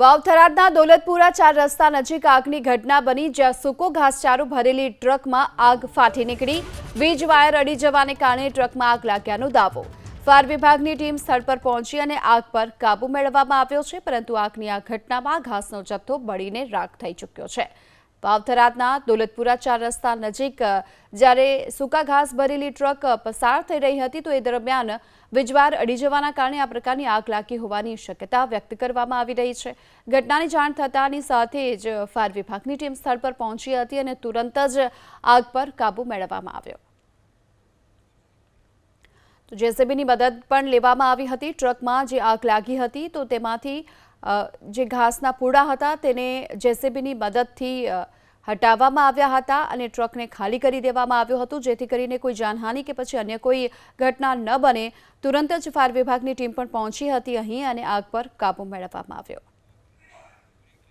વાવથરાદના દોલતપુરા ચાર રસ્તા નજીક આગની ઘટના બની જ્યાં સૂકો ઘાસચારો ભરેલી ટ્રકમાં આગ ફાટી નીકળી. વીજ વાયર અડી જવાને કારણે ટ્રકમાં આગ લાગ્યાનો દાવો. ફાયર વિભાગની ટીમ સ્થળ પર પહોંચી અને આગ પર કાબુ મેળવવામાં આવ્યો છે, પરંતુ આગની આ ઘટનામાં ઘાસનો જથ્થો બળીને રાખ થઈ ચૂક્યો છે. વાવથરાદના દોલતપુરા ચાર રસ્તા નજીક જ્યારે સૂકા ઘાસ ભરેલી ટ્રક પસાર થઈ રહી હતી તો એ દરમિયાન વીજવાર અડી જવાના કારણે આ પ્રકારની આગ લાગી હોવાની શક્યતા વ્યક્ત કરવામાં આવી રહી છે. ઘટનાની જાણ થતાની સાથે જ ફાયર વિભાગની ટીમ સ્થળ પર પહોંચી હતી અને તુરંત જ આગ પર કાબુ મેળવવામાં આવ્યો. તો જેસીબીની મદદ પણ લેવામાં આવી હતી. ટ્રકમાં જે આગ લાગી હતી તો તેમાંથી જે ઘાસના પૂડા હતા તેને જેસીબીની મદદથી હટાવવામાં આવ્યા હતા અને ટ્રકને ખાલી કરી દેવામાં આવ્યું હતું, જેથી કરીને કોઈ જાનહાનિ કે પછી અન્ય કોઈ ઘટના ન બને. તુરંત જ ફાયર વિભાગની ટીમ પણ પહોંચી હતી અહીં અને આગ પર કાબુ મેળવવામાં આવ્યો.